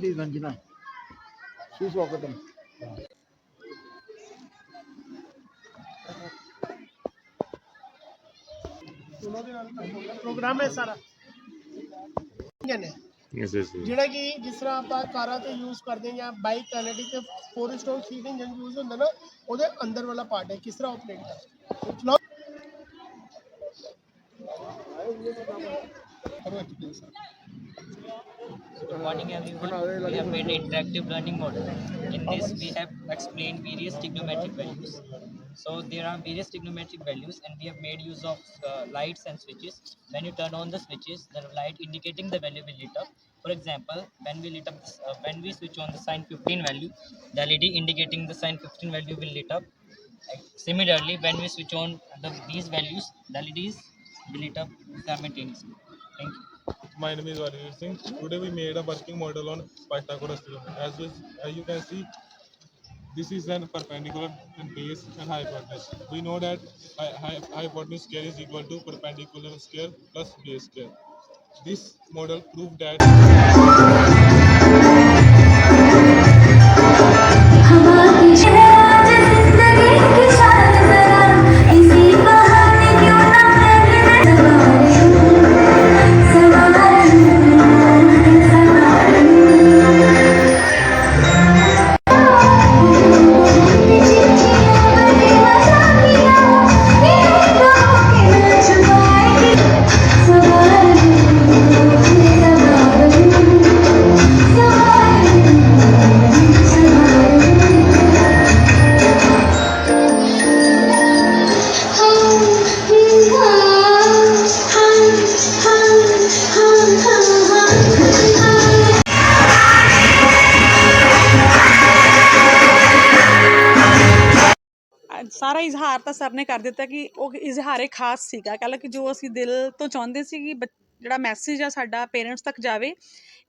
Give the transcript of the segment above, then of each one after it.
di ganjina. Suswa ko din. ਜਿਹੜਾ ਕਿ ਜਿਸ ਤਰ੍ਹਾਂ ਆਪਾਂ ਕਾਰਾਂ ਤੇ ਯੂਜ਼ ਕਰਦੇ ਜਾਂ ਬਾਈਕ ਕੈਨੇਡੀ ਤੇ four stroke seat engine use ਹੁੰਦਾ ਨਾ ਉਹਦੇ ਅੰਦਰ ਵਾਲਾ ਪਾਰਟ ਹੈ ਕਿਸ ਤਰ੍ਹਾਂ ਆਪਰੇਟ ਕਰਦਾ Good morning everyone. We have made an interactive learning model. In this we have explained various trigonometric values. So there are various trigonometric values and we have made use of uh, lights and switches. When you turn on the switches, the light indicating the value will lit up. For example, when we lit up, uh, when we switch on the sign 15 value, the LED indicating the sign 15 value will lit up. Similarly, when we switch on the, these values, the LEDs will lit up simultaneously. My name is Valir Singh. Today we made a working model on Pythagoras theorem. As, as you can see, this is an perpendicular and base and hypotenuse. We know that hy- hy- hypotenuse square is equal to perpendicular square plus base square. This model proved that ਸਾਰਾ ਇਜ਼ਹਾਰ ਤਾਂ sir ਨੇ ਕਰ ਦਿੱਤਾ ਕਿ ਉਹ ਇਜ਼ਹਾਰੇ ਖਾਸ ਸੀਗਾ। ਕਹਿੰਦਾ ਕਿ ਜੋ ਅਸੀਂ ਦਿਲ ਤੋਂ ਚਾਹੁੰਦੇ ਸੀ ਕਿ ਬੱਚ- ਜਿਹੜਾ ਮੈਸੇਜ ਆ ਸਾਡਾ ਪੇਰੈਂਟਸ ਤੱਕ ਜਾਵੇ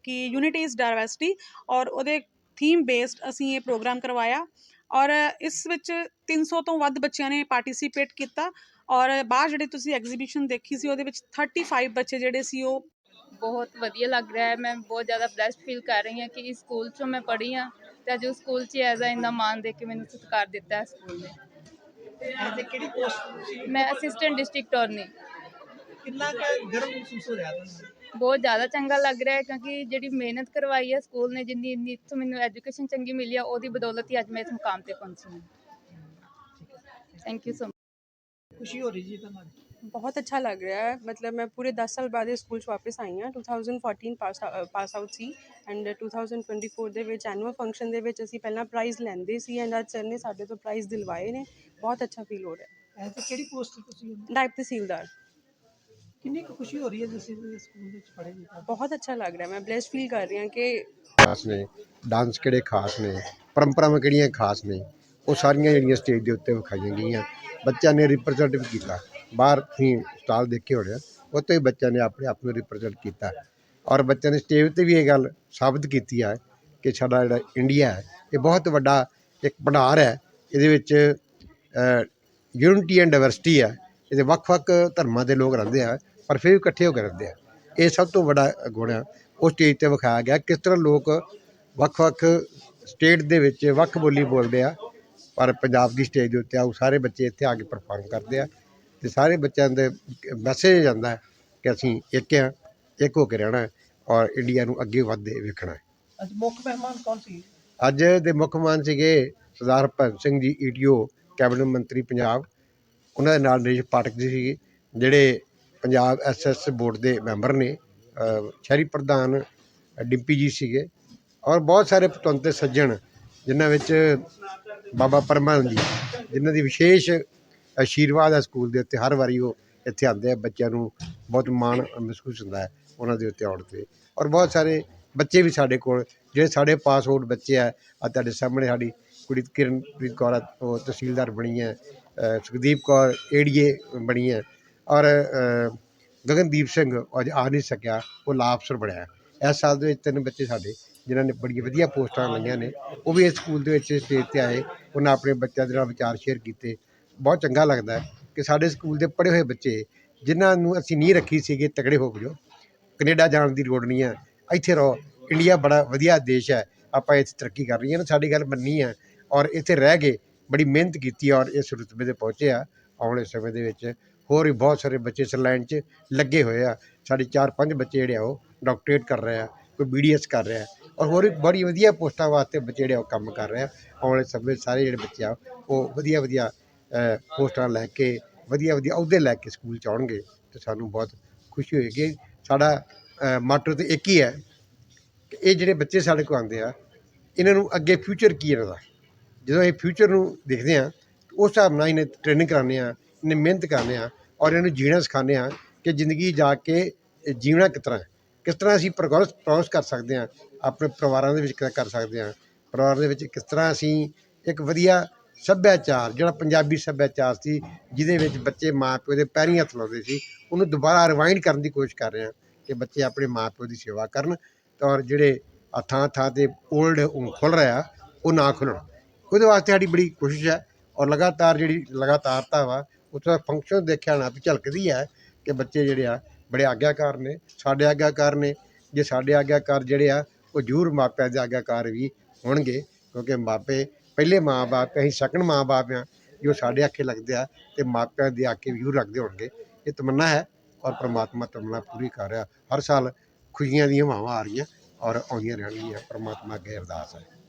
ਕਿ ਯੂਨਿਟੀ ਇਜ਼ ਡਾਇਵਰਸਿਟੀ ਔਰ ਉਹਦੇ ਥੀਮ ਬੇਸਡ ਅਸੀਂ ਇਹ ਪ੍ਰੋਗਰਾਮ ਕਰਵਾਇਆ ਔਰ ਇਸ ਵਿੱਚ 300 ਤੋਂ ਵੱਧ ਬੱਚਿਆਂ ਨੇ ਪਾਰਟਿਸਿਪੇਟ ਕੀਤਾ ਔਰ ਬਾਹਰ ਜਿਹੜੇ ਤੁਸੀਂ ਐਗਜ਼ੀਬਿਸ਼ਨ ਦੇਖੀ ਸੀ ਉਹਦੇ ਵਿੱਚ 35 ਬੱਚੇ ਜਿਹੜੇ ਸੀ ਉਹ ਬਹੁਤ ਵਧੀਆ ਲੱਗ ਰਿਹਾ ਹੈ। ਮੈਂ ਬਹੁਤ ਜ਼ਿਆਦਾ ਬlesed ਫੀਲ ਕਰ ਰਹੀ ਹਾਂ ਕਿ ਇਸ ਸਕੂਲ 'ਚੋਂ ਮੈਂ ਪੜ੍ਹੀ ਹਾਂ ਤੇ ਅੱਜ ਉਸ ਸਕੂਲ 'ਚ ਐਜ਼ ਆ ਇੰਨਾ ਮਾਣ ਦੇ ਕੇ ਮੈਨੂੰ ਸਤਿਕਾਰ ਦਿੱਤਾ ਹੈ ਸਕੂਲ ਨੇ। ਤੇ ਕਿਹੜੀ ਪੋਸਟ ਮੈਂ ਅਸਿਸਟੈਂਟ ਡਿਸਟ੍ਰਿਕਟ ਅਟਾਰਨੀ ਕਿੰਨਾ ਕੁ ਗਰਵ ਮਹਿਸੂਸ ਹੋ ਰਿਹਾ ਤੁਹਾਨੂੰ? ਬਹੁਤ ਜ਼ਿਆਦਾ ਚੰਗਾ ਲੱਗ ਰਿਹਾ ਹੈ ਕਿਉਂਕਿ ਜਿਹੜੀ ਮਿਹਨਤ ਕਰਵਾਈ ਹੈ ਸਕੂਲ ਨੇ ਜਿੰਨੀ ਇੰਨੀ ਇੱਥੋਂ ਮੈਨੂੰ ਐਜੂਕੇਸ਼ਨ ਚੰਗੀ ਮਿਲੀ ਆ ਉਹਦੀ ਬਦੌਲਤ ਹੀ ਅੱਜ ਮੈਂ ਇਸ ਮੁਕਾਮ ਤੇ ਪਹੁੰਚੀ ਹਾਂ। ਥੈਂਕ ਯੂ ਸੋ ਖੁਸ਼ੀ ਹੋ ਰਹੀ ਜੀ ਤੁਹਾਨੂੰ? ਬਹੁਤ ਅੱਛਾ ਲੱਗ ਰਿਹਾ ਹੈ ਮਤਲਬ ਮੈਂ ਪੂਰੇ 10 ਸਾਲ ਬਾਅਦ ਇਸ ਸਕੂਲ 'ਚ ਵਾਪਸ ਆਈ ਹਾਂ 2014 ਪਾਸ ਪਾਸ ਆਊਟ ਸੀ ਐਂਡ 2024 ਦੇ ਵਿੱਚ ਐਨੂਅਲ ਫੰਕਸ਼ਨ ਦੇ ਵਿੱਚ ਅਸੀਂ ਪਹਿਲਾਂ ਪ੍ਰਾਈਜ਼ ਲੈਂਦੇ ਸੀ ਐਂਡ ਅੱਜ ਸਰ ਨੇ ਸਾਡੇ ਤੋਂ ਪ੍ਰਾਈਜ਼ ਦਿਲਵਾਏ ਨੇ ਬਹੁਤ ਅੱਛਾ ਫੀਲ ਹੋ ਰਿਹਾ ਐ ਤੇ ਕਿਹੜੀ ਪੋਸਟ ਤੇ ਤੁਸੀਂ ਹੋ? ਨਾਇਬ ਤਹਿਸੀਲਦਾਰ ਕਿੰਨੀ ਕੁ ਖੁਸ਼ੀ ਹੋ ਰਹੀ ਹੈ ਜਿਵੇਂ ਇਸ ਸਕੂਲ ਵਿੱਚ ਪੜ੍ਹੇ ਜੀ ਬਹੁਤ ਅੱਛਾ ਲੱਗ ਰਿਹਾ ਮੈਂ ਬlesed ਫੀਲ ਕਰ ਰਹੀ ਹਾਂ ਕਿ ਖਾਸ ਨੇ ਡਾਂਸ ਕਿਹੜੇ ਖਾਸ ਨੇ ਪਰੰਪਰਾਵਾਂ ਕਿਹੜੀਆਂ ਖਾਸ ਨੇ ਉਹ ਸਾਰੀਆਂ ਜਿਹੜੀਆਂ ਸਟੇਜ ਦੇ ਉੱਤੇ ਵਿਖਾਈਆਂ ਗਈਆਂ ਬੱਚਿਆਂ ਨੇ ਰਿਪਰੈਜ਼ੈਂਟ ਵੀ ਕੀਤਾ ਬਾਹਰ ਤੁਸੀਂ ਸਟਾਲ ਦੇਖੇ ਹੋਣੇ ਆ, ਉੱਥੇ ਵੀ ਬੱਚਿਆਂ ਨੇ ਆਪਣੇ ਆਪ ਨੂੰ ਰਿਪਰੈਜ਼ੈਂਟ ਕੀਤਾ। ਔਰ ਬੱਚਿਆਂ ਨੇ ਸਟੇਜ ਤੇ ਵੀ ਇਹ ਗੱਲ ਸਾਬਤ ਕੀਤੀ ਹੈ ਕਿ ਸਾਡਾ ਜਿਹੜਾ ਇੰਡੀਆ ਹੈ, ਇਹ ਬਹੁਤ ਵੱਡਾ ਇੱਕ ਭੰਡਾਰ ਹੈ। ਇਹਦੇ ਵਿੱਚ ਯੂਨਿਟੀ ਐਂਡ ਡਾਇਵਰਸਿਟੀ ਹੈ। ਇਹਦੇ ਵੱਖ-ਵੱਖ ਧਰਮਾਂ ਦੇ ਲੋਕ ਰਹਿੰਦੇ ਆ, ਪਰ ਫਿਰ ਇਕੱਠੇ ਹੋ ਕੇ ਰਹਿੰਦੇ ਆ। ਇਹ ਸਭ ਤੋਂ ਵੱਡਾ ਗੁਣ ਆ। ਉਹ ਸਟੇਜ ਤੇ ਵਿਖਾਇਆ ਗਿਆ ਕਿਸ ਤਰ੍ਹਾਂ ਲੋਕ ਵੱਖ-ਵੱਖ ਸਟੇਟ ਦੇ ਵਿੱਚ ਵੱਖ ਬੋਲੀ ਬੋਲਦੇ ਆ, ਪਰ ਪੰਜਾਬ ਦੀ ਸਟੇਜ ਦੇ ਉੱਤੇ ਆਉ ਸਾਰੇ ਬੱਚੇ ਇੱਥੇ ਆ ਕੇ ਪਰਫਾਰਮ ਕਰਦੇ ਆ। ਤੇ ਸਾਰੇ ਬੱਚਿਆਂ ਦੇ ਮੈਸੇਜ ਜਾਂਦਾ ਹੈ ਕਿ ਅਸੀਂ ਇੱਕ ਆ ਇੱਕ ਹੋ ਕੇ ਰਹਿਣਾ ਹੈ ਔਰ ਇੰਡੀਆ ਨੂੰ ਅੱਗੇ ਵਧਦੇ ਵੇਖਣਾ ਹੈ। ਅੱਜ ਮੁੱਖ ਮਹਿਮਾਨ ਕੌਣ ਸੀ? ਅੱਜ ਦੇ ਮੁੱਖ ਮਹਿਮਾਨ ਸੀਗੇ ਸਰਦਾਰ ਭਗਤ ਸਿੰਘ ਜੀ ਈਟੀਓ ਕੈਬਨਿਟ ਮੰਤਰੀ ਪੰਜਾਬ। ਉਹਨਾਂ ਦੇ ਨਾਲ ਨਰੇਸ਼ ਪਾਠਕ ਜੀ ਸੀਗੇ ਜਿਹੜੇ ਪੰਜਾਬ ਐਸਐਸ ਬੋਰਡ ਦੇ ਮੈਂਬਰ ਨੇ। ਸ਼ਹਿਰੀ ਪ੍ਰਧਾਨ ਡਿੰਪੀ ਜੀ ਸੀਗੇ ਔਰ ਬਹੁਤ ਸਾਰੇ ਪਤਵੰਤੇ ਸੱਜਣ ਜਿਨ੍ਹਾਂ ਵਿੱਚ ਬਾਬਾ ਪਰਮਾਨੰਦ ਜੀ ਜਿਨ੍ਹਾਂ ਦੀ ਵਿਸ਼ੇਸ਼ ਆਸ਼ੀਰਵਾਦ ਹੈ ਸਕੂਲ ਦੇ ਉੱਤੇ, ਹਰ ਵਾਰੀ ਉਹ ਇੱਥੇ ਆਉਂਦੇ ਆ, ਬੱਚਿਆਂ ਨੂੰ ਬਹੁਤ ਮਾਣ ਮਹਿਸੂਸ ਹੁੰਦਾ ਹੈ ਉਹਨਾਂ ਦੇ ਉੱਤੇ ਆਉਣ ਤੇ। ਔਰ ਬਹੁਤ ਸਾਰੇ ਬੱਚੇ ਵੀ ਸਾਡੇ ਕੋਲ, ਜਿਹੜੇ ਸਾਡੇ ਪਾਸ ਆਊਟ ਬੱਚੇ ਆ ਆ ਤੁਹਾਡੇ ਸਾਹਮਣੇ ਸਾਡੀ ਕੁੜੀ ਕਿਰਨਪ੍ਰੀਤ ਕੌਰ ਉਹ ਤਹਿਸੀਲਦਾਰ ਬਣੀ ਹੈ ਸੁਖਦੀਪ ਕੌਰ ਏਡੀਏ ਬਣੀ ਹੈ, ਔਰ ਗਗਨਦੀਪ ਸਿੰਘ ਅੱਜ ਆ ਨਹੀਂ ਸਕਿਆ, ਉਹ ਲਾ ਅਫਸਰ ਬਣਿਆ ਇਸ ਸਾਲ ਦੇ ਵਿੱਚ ਤਿੰਨ ਬੱਚੇ ਸਾਡੇ, ਜਿਨ੍ਹਾਂ ਨੇ ਬੜੀਆਂ ਵਧੀਆ ਪੋਸਟਾਂ ਲਈਆਂ ਨੇ, ਉਹ ਵੀ ਇਸ ਸਕੂਲ ਦੇ ਵਿੱਚ ਸਟੇਜ ਤੇ ਆਏ, ਉਹਨਾਂ ਆਪਣੇ ਬੱਚਿਆਂ ਦੇ ਨਾਲ ਵਿਚਾਰ ਸ਼ੇਅਰ ਕੀਤੇ ਬਹੁਤ ਚੰਗਾ ਲੱਗਦਾ ਕਿ ਸਾਡੇ ਸਕੂਲ ਦੇ ਪੜ੍ਹੇ ਹੋਏ ਬੱਚੇ ਜਿਨ੍ਹਾਂ ਨੂੰ ਅਸੀਂ ਨੀਂਹ ਰੱਖੀ ਸੀਗੇ ਤਕੜੇ ਹੋ ਕੇ ਜਾਓ ਕਨੇਡਾ ਜਾਣ ਦੀ ਲੋੜ ਨਹੀਂ ਹੈ, ਇੱਥੇ ਰਹੋ, ਇੰਡੀਆ ਬੜਾ ਵਧੀਆ ਦੇਸ਼ ਹੈ, ਆਪਾਂ ਇੱਥੇ ਤਰੱਕੀ ਕਰ ਰਹੀ ਹੈ ਨਾ, ਸਾਡੀ ਗੱਲ ਮੰਨੀ ਹੈ ਔਰ ਇੱਥੇ ਰਹਿ ਕੇ ਬੜੀ ਮਿਹਨਤ ਕੀਤੀ ਔਰ ਇਸ ਰੁਤਬੇ ਤੇ ਪਹੁੰਚੇ ਆ, ਆਉਣ ਵਾਲੇ ਸਮੇਂ ਦੇ ਵਿੱਚ ਹੋਰ ਵੀ ਬਹੁਤ ਸਾਰੇ ਬੱਚੇ ਇਸ ਲਾਈਨ 'ਚ ਲੱਗੇ ਹੋਏ ਆ, ਸਾਡੇ ਚਾਰ ਪੰਜ ਬੱਚੇ ਜਿਹੜੇ ਆ ਉਹ ਡਾਕਟਰੇਟ ਕਰ ਰਹੇ ਆ, ਕੋਈ ਬੀਡੀਐਸ ਕਰ ਰਿਹਾ ਔਰ ਹੋਰ ਵੀ ਬੜੀ ਵਧੀਆ ਪੋਸਟਾਂ ਵਾਸਤੇ ਬੱਚੇ ਜਿਹੜੇ ਆ ਉਹ ਕੰਮ ਕਰ ਰਹੇ ਆ, ਆਉਣ ਵਾਲੇ ਸਮੇਂ ਸਾਰੇ ਜਿਹੜੇ ਬੱਚੇ ਆ ਉਹ ਵਧੀਆ ਵਧੀਆ ਪੋਸਟਾਂ ਲੈ ਕੇ, ਵਧੀਆ ਵਧੀਆ ਅਹੁਦੇ ਲੈ ਕੇ ਸਕੂਲ 'ਚ ਆਉਣਗੇ ਤੇ ਸਾਨੂੰ ਬਹੁਤ ਖੁਸ਼ੀ ਹੋਏਗੀ। ਸਾਡਾ ਮਾਟੋ ਤਾਂ ਇੱਕ ਹੀ ਹੈ ਕਿ ਇਹ ਜਿਹੜੇ ਬੱਚੇ ਸਾਡੇ ਕੋਲ ਆਉਂਦੇ ਆ, ਇਹਨਾਂ ਨੂੰ ਅੱਗੇ ਫਿਊਚਰ ਕੀ ਇਹਨਾਂ ਦਾ? ਜਦੋਂ ਇਹ ਫਿਊਚਰ ਨੂੰ ਦੇਖਦੇ ਆ ਉਸ ਹਿਸਾਬ ਨਾਲ ਇਹਨੇ ਟ੍ਰੇਨਿੰਗ ਕਰਾਉਂਦੇ ਆ, ਇਹਨੇ ਮਿਹਨਤ ਕਰਦੇ ਆ ਔਰ ਇਹਨੂੰ ਜੀਣਾ ਸਿਖਾਉਂਦੇ ਆ ਕਿ ਜ਼ਿੰਦਗੀ ਜਾ ਕੇ ਜੀਵਣਾ ਕਿਸ ਤਰ੍ਹਾਂ ਕਿਸ ਤਰ੍ਹਾਂ ਅਸੀਂ ਪ੍ਰੋਗਰੈਸ ਪ੍ਰੋਗਰੈਸ ਕਰ ਸਕਦੇ ਆ ਆਪਣੇ ਪਰਿਵਾਰਾਂ ਦੇ ਵਿੱਚ ਕਰ ਸਕਦੇ ਆ ਪਰਿਵਾਰ ਦੇ ਵਿੱਚ ਕਿਸ ਤਰ੍ਹਾਂ ਅਸੀਂ ਇੱਕ ਵਧੀਆ ਸੱਭਿਆਚਾਰ, ਜਿਹੜਾ ਪੰਜਾਬੀ ਸੱਭਿਆਚਾਰ ਸੀ, ਜਿਹਦੇ ਵਿੱਚ ਬੱਚੇ ਮਾਂ ਪਿਓ ਦੇ ਪੈਰੀਂ ਹੱਥ ਲਾਉਂਦੇ ਸੀ, ਉਹਨੂੰ ਦੁਬਾਰਾ ਰਿਵਾਇੰਡ ਕਰਨ ਦੀ ਕੋਸ਼ਿਸ਼ ਕਰ ਰਹੇ ਹਾਂ ਕਿ ਬੱਚੇ ਆਪਣੇ ਮਾਂ ਪਿਓ ਦੀ ਸੇਵਾ ਕਰਨ ਔਰ ਜਿਹੜੇ ਥਾਂ ਥਾਂ ਤੇ 올ਡ ਖੁੱਲ ਰਿਹਾ, ਉਹ ਨਾ ਖੁੱਲਣ ਉਹਦੇ ਵਾਸਤੇ ਸਾਡੀ ਬੜੀ ਕੋਸ਼ਿਸ਼ ਹੈ ਔਰ ਲਗਾਤਾਰ ਜਿਹੜੀ ਲਗਾਤਾਰਤਾ ਵਾ, ਉੱਥੇ ਫੰਕਸ਼ਨ ਦੇਖਿਆ ਨਾ ਵੀ ਝਲਕਦੀ ਹੈ ਕਿ ਬੱਚੇ ਜਿਹੜੇ ਆ, ਬੜੇ ਆਗਿਆਕਾਰ ਨੇ, ਸਾਡੇ ਆਗਿਆਕਾਰ ਨੇ। ਜੇ ਸਾਡੇ ਆਗਿਆਕਾਰ ਜਿਹੜੇ ਆ, ਉਹ ਜ਼ਰੂਰ ਮਾਪਿਆਂ ਦੇ ਆਗਿਆਕਾਰ ਵੀ ਹੋਣਗੇ, ਕਿਉਂਕਿ ਮਾਪੇ ਪਹਿਲੇ ਮਾਂ-ਬਾਪ, ਅਸੀਂ ਸੈਕੰਡ ਮਾਂ-ਬਾਪ ਆ ਜੋ ਸਾਡੇ ਆਖੇ ਲੱਗਦੇ ਆ ਤੇ ਮਾਪਿਆਂ ਦੇ ਆਖੇ ਵੀ ਜ਼ਰੂਰ ਲੱਗਦੇ ਹੋਣਗੇ। ਇਹ ਤਮੰਨਾ ਹੈ ਔਰ ਪ੍ਰਮਾਤਮਾ ਤਮੰਨਾ ਪੂਰੀ ਕਰ ਰਿਹਾ। ਹਰ ਸਾਲ ਖੁਸ਼ੀਆਂ ਦੀਆਂ ਹਵਾਵਾਂ ਆ ਰਹੀਆਂ ਔਰ ਆਉਂਦੀਆਂ ਰਹਿਣਗੀਆਂ। ਪ੍ਰਮਾਤਮਾ ਅੱਗੇ ਅਰਦਾਸ ਹੈ।